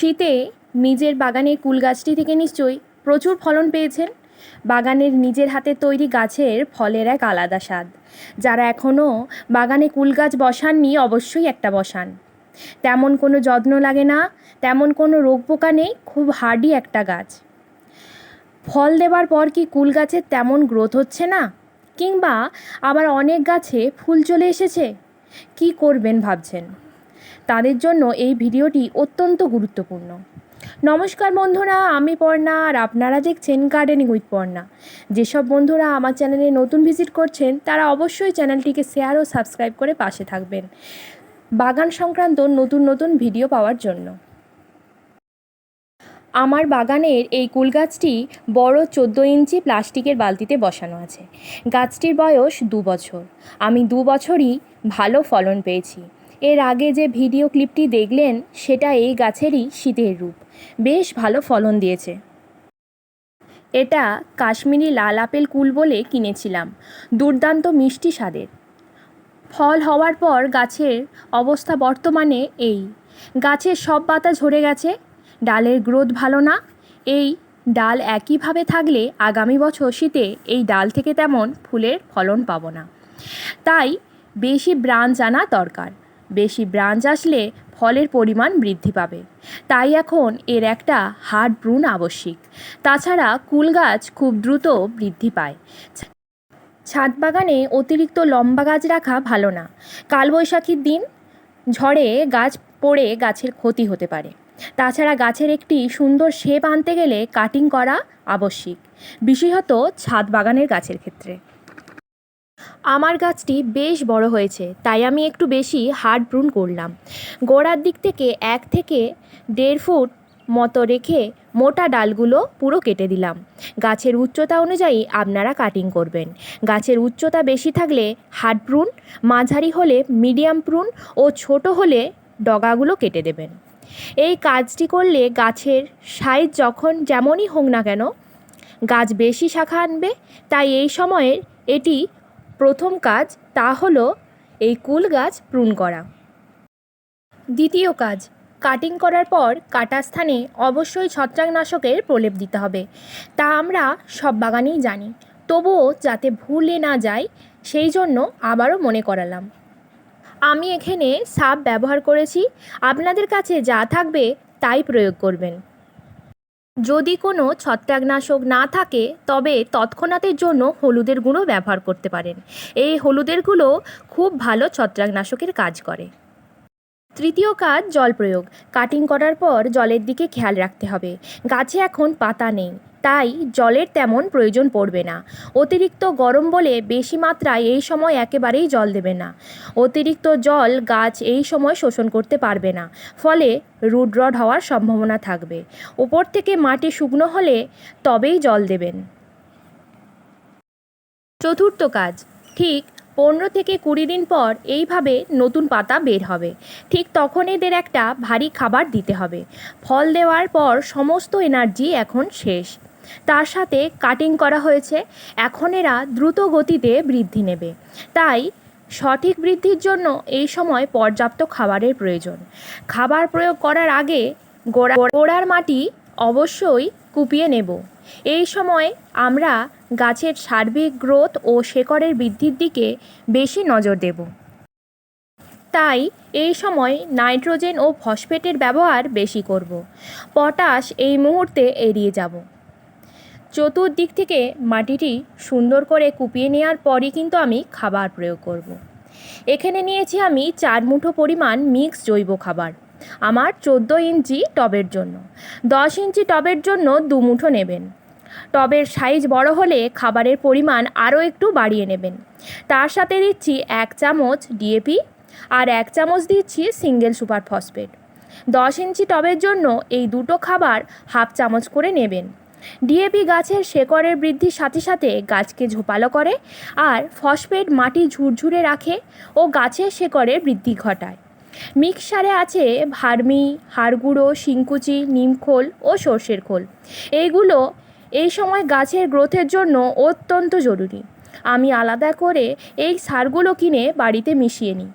শীতে নিজের বাগানের কুল গাছটি থেকে নিশ্চয়ই প্রচুর ফলন পেয়েছেন। বাগানের নিজের হাতে তৈরি গাছের ফলের এক আলাদা স্বাদ, যারা এখনও বাগানে কুল গাছ বসাননি অবশ্যই একটা বসান। তেমন কোনো যত্ন লাগে না, তেমন কোনো রোগ পোকা নেই, খুব হার্ডি একটা গাছ। ফল দেওয়ার পর কি কুল গাছের তেমন গ্রোথ হচ্ছে না? কিংবা আবার অনেক গাছে ফুল চলে এসেছে? কি করবেন ভাবছেন? তাদের জন্য এই ভিডিওটি অত্যন্ত গুরুত্বপূর্ণ। নমস্কার বন্ধুরা, আমি পর্ণা আর আপনারা দেখছেন গার্ডেনিং উইথ পর্ণা। যেসব বন্ধুরা আমার চ্যানেলে নতুন ভিজিট করছেন, তারা অবশ্যই চ্যানেলটিকে শেয়ার ও সাবস্ক্রাইব করে পাশে থাকবেন। বাগান সংক্রান্ত নতুন নতুন ভিডিও পাওয়ার জন্য। আমার বাগানের এই কুল গাছটি বড় চোদ্দ ইঞ্চি প্লাস্টিকের বালতিতে বসানো আছে। গাছটির বয়স দু বছর। আমি দু বছরই ভালো ফলন পেয়েছি। এর আগে যে ভিডিও ক্লিপটি দেখলেন, সেটা এই গাছেরই শীতের রূপ। বেশ ভালো ফলন দিয়েছে। এটা কাশ্মীরি লাল আপেল কুল বলে কিনেছিলাম। দুর্দান্ত মিষ্টি স্বাদের। ফল হওয়ার পর গাছের অবস্থা বর্তমানে এই। গাছের সব পাতা ঝরে গেছে, ডালের গ্রোথ ভালো না। এই ডাল একইভাবে থাকলে আগামী বছর শীতে এই ডাল থেকে তেমন ফুলের ফলন পাবো না। তাই বেশি ব্রাঞ্চ আনা দরকার। বেশি ব্রাঞ্চ আসলে ফলের পরিমাণ বৃদ্ধি পাবে। তাই এখন এর একটা হার্ড ব্রুন আবশ্যিক। তাছাড়া কুল গাছ খুব দ্রুত বৃদ্ধি পায়। ছাদ বাগানে অতিরিক্ত লম্বা গাছ রাখা ভালো না। কালবৈশাখীর দিন ঝড়ে গাছ পড়ে গাছের ক্ষতি হতে পারে। তাছাড়া গাছের একটি সুন্দর শেপ আনতে গেলে কাটিং করা আবশ্যিক। বিশেষত ছাদ বাগানের গাছের ক্ষেত্রে। আমার গাছটি বেশ বড় হয়েছে, তাই আমি একটু বেশি হার্ড ব্রুন করলাম। গোড়ার দিক থেকে এক থেকে দেড় ফুট মতো রেখে মোটা ডালগুলো পুরো কেটে দিলাম। গাছের উচ্চতা অনুযায়ী আপনারা কাটিং করবেন। গাছের উচ্চতা বেশি থাকলে হার্ড প্রুন মাঝারি হলে মিডিয়াম প্রুন ও ছোট হলে ডগাগুলো কেটে দেবেন। এই কাজটি করলে গাছের সাইজ যখন যেমনই হোক না কেন, গাছ বেশি শাখা আনবে, তাই এই সময়ের এটি প্রথম কাজ তা হলো এই কুল গাছ প্রুন করা। দ্বিতীয় কাজ, কাটিং করার পর কাটা স্থানে অবশ্যই ছত্রাকনাশকের প্রলেপ দিতে হবে। তা আমরা সব বাগানেই জানি। তবুও যাতে ভুলে না যায় সেই জন্য আবারও মনে করালাম। আমি এখানে সাপ ব্যবহার করেছি। আপনাদের কাছে যা থাকবে তাই প্রয়োগ করবেন। যদি কোনো ছত্রাকনাশক না থাকে, তবে তৎক্ষণাতের জন্য হলুদের গুঁড়ো ব্যবহার করতে পারেন। এই হলুদের গুঁড়ো খুব ভালো ছত্রাকনাশকের কাজ করে। তৃতীয় কাজ, জল প্রয়োগ। কাটিং করার পর জলের দিকে খেয়াল রাখতে হবে। গাছে এখন পাতা নেই। তাই জলের তেমন প্রয়োজন পড়বে না। অতিরিক্ত গরম বলে বেশি মাত্রায় এই সময় একেবারেই জল দেবে না। অতিরিক্ত জল গাছ এই সময় শোষণ করতে পারবে না। ফলে রুট রড হওয়ার সম্ভাবনা থাকবে। ওপর থেকে মাটি শুকনো হলে তবেই জল দেবেন। চতুর্থ কাজ, ঠিক পনেরো থেকে কুড়ি দিন পর এইভাবে নতুন পাতা বের হবে। ঠিক তখন এদের একটা ভারী খাবার দিতে হবে। ফল দেওয়ার পর সমস্ত এনার্জি এখন শেষ। তার সাথে কাটিং করা হয়েছে। এখন এরা দ্রুত গতিতে বৃদ্ধি নেবে। তাই সঠিক বৃদ্ধির জন্য এই সময় পর্যাপ্ত খাবারের প্রয়োজন। খাবার প্রয়োগ করার আগে গোড়া গোড়ার মাটি অবশ্যই কুপিয়ে নেব। এই সময় আমরা গাছের সার্বিক গ্রোথ ও শেকড়ের বৃদ্ধির দিকে বেশি নজর দেব। তাই এই সময় নাইট্রোজেন ও ফসফেটের ব্যবহার বেশি করব। পটাশ এই মুহূর্তে এড়িয়ে যাব। চতুর্দিক থেকে মাটিটি সুন্দর করে কুপিয়ে নেওয়ার পরই কিন্তু আমি খাবার প্রয়োগ করব। এখানে নিয়েছি আমি চার মুঠো পরিমাণ মিক্স জৈব খাবার, আমার চোদ্দ ইঞ্চি টবের জন্য। দশ ইঞ্চি টবের জন্য দু মুঠো নেবেন। টবের সাইজ বড় হলে খাবারের পরিমাণ আরও একটু বাড়িয়ে নেবেন। তার সাথে দিচ্ছি এক চামচ ডিএপি আর এক চামচ দিচ্ছি সিঙ্গেল সুপার ফসফেট। দশ ইঞ্চি টবের জন্য এই দুটো খাবার হাফ চামচ করে নেবেন। ডিএপি গাছের শেকড়ের বৃদ্ধির সাথে সাথে গাছকে ঝোপালো করে আর ফসফেট মাটি ঝুরঝুরে রাখে ও গাছের শেকড়ের বৃদ্ধি ঘটায়। মিক্সারে আছে ভার্মি, হাড়গুঁড়ো, শিংকুচি, নিমখোল ও সর্ষের খোল। এইগুলো এই সময় গাছের গ্রোথের জন্য অত্যন্ত জরুরি। আমি আলাদা করে এই সারগুলো কিনে বাড়িতে মিশিয়ে নিই।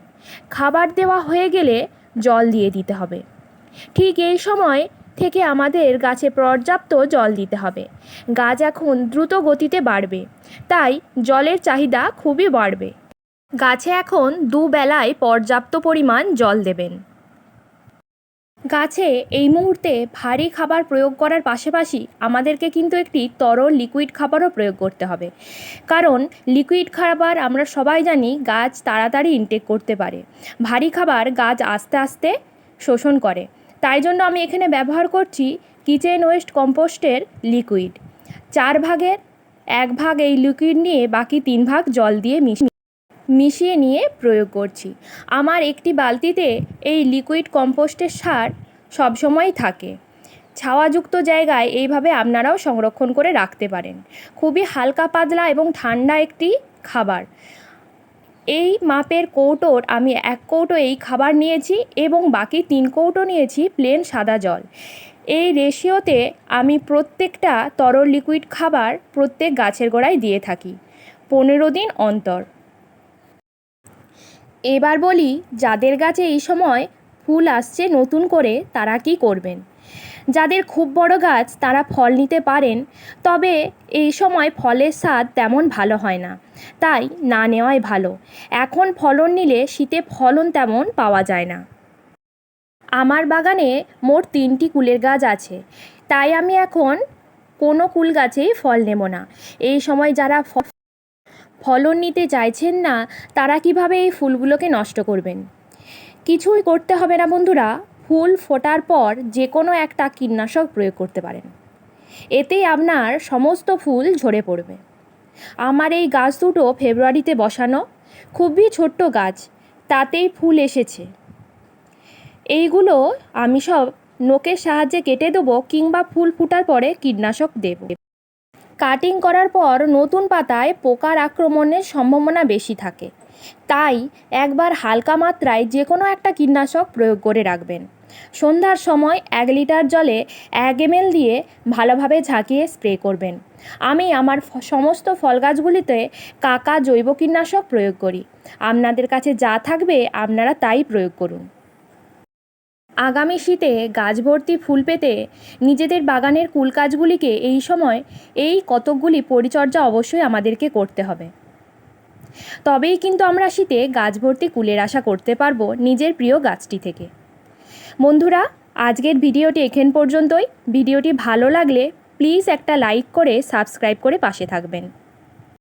খাবার দেওয়া হয়ে গেলে জল দিয়ে দিতে হবে। ঠিক এই সময় থেকে আমাদের গাছে পর্যাপ্ত জল দিতে হবে। গাছ এখন দ্রুত গতিতে বাড়বে। তাই জলের চাহিদা খুবই বাড়বে। গাছে এখন দুবেলায় পর্যাপ্ত পরিমাণ জল দেবেন। গাছে এই মুহূর্তে ভারী খাবার প্রয়োগ করার পাশাপাশি আমাদেরকে কিন্তু একটি তরল লিকুইড খাবারও প্রয়োগ করতে হবে। কারণ লিকুইড খাবার আমরা সবাই জানি গাছ তাড়াতাড়ি ইনটেক করতে পারে। ভারী খাবার গাছ আস্তে আস্তে শোষণ করে। তাই জন্য আমি এখানে ব্যবহার করছি কিচেন ওয়েস্ট কম্পোস্টের লিকুইড। চার ভাগের এক ভাগ এই লিকুইড নিয়ে বাকি তিন ভাগ জল দিয়ে মিশিয়ে মিশিয়ে নিয়ে প্রয়োগ করছি। আমার একটি বালতিতে এই লিকুইড কম্পোস্টের সার সবসময় থাকে। ছাওয়াযুক্ত জায়গায় এইভাবে আপনারাও সংরক্ষণ করে রাখতে পারেন। খুবই হালকা পাতলা এবং ঠান্ডা একটি খাবার। এই মাপের কৌটোর আমি এক কৌটো এই খাবার নিয়েছি এবং বাকি তিন কৌটো নিয়েছি প্লেন সাদা জল। এই রেশিওতে আমি প্রত্যেকটা তরল লিকুইড খাবার প্রত্যেক গাছের গোড়ায় দিয়ে থাকি, পনেরো দিন অন্তর। এবার বলি, যাদের গাছে এই সময় ফুল আসছে নতুন করে তারা কি করবেন? যাদের খুব বড় গাছ তারা ফল নিতে পারেন, তবে এই সময় ফলের স্বাদ তেমন ভালো হয় না। তাই না নেওয়াই ভালো। এখন ফলন নিলে শীতে ফলন তেমন পাওয়া যায় না। আমার বাগানে মোট তিনটি কুলের গাছ আছে। তাই আমি এখন কোনো কুল গাছেই ফল নেব না। এই সময় যারা ফলন নিতে চাইছেন না, তারা কীভাবে এই ফুলগুলোকে নষ্ট করবেন? কিছুই করতে হবে না বন্ধুরা। ফুল ফোটার পর যে কোনো একটা কীটনাশক প্রয়োগ করতে পারেন। এতেই আপনার সমস্ত ফুল ঝরে পড়বে। আমার এই গাছ দুটো ফেব্রুয়ারিতে বসানো, খুবই ছোট্ট গাছ, তাতেই ফুল এসেছে। এইগুলো আমি সব নোকের সাহায্যে কেটে দেবো কিংবা ফুল ফুটার পরে কীটনাশক দেব। কাটিং করার পর নতুন পাতায় পোকার আক্রমণের সম্ভাবনা বেশি থাকে। তাই একবার হালকা মাত্রায় যে কোনো একটা কীটনাশক প্রয়োগ করে রাখবেন। সন্ধ্যার সময় এক লিটার জলে এক এমএল দিয়ে ভালোভাবে ঝাঁকিয়ে স্প্রে করবেন। আমি আমার সমস্ত ফল গাছগুলিতে কাকা জৈব কীটনাশক প্রয়োগ করি। আপনাদের কাছে যা থাকবে আপনারা তাই প্রয়োগ করুন। আগামী শীতে গাছ ভর্তি ফুল পেতে নিজেদের বাগানের কুল গাছগুলিকে এই সময় এই কতকগুলি পরিচর্যা অবশ্যই আমাদেরকে করতে হবে। তবেই কিন্তু আমরা শীতে গাছ ভর্তি কুলের আশা করতে পারব নিজের প্রিয় গাছটি থেকে। বন্ধুরা, আজকের ভিডিওটি এখান পর্যন্তই। ভিডিওটি ভালো লাগলে প্লিজ একটা লাইক করে সাবস্ক্রাইব করে পাশে থাকবেন।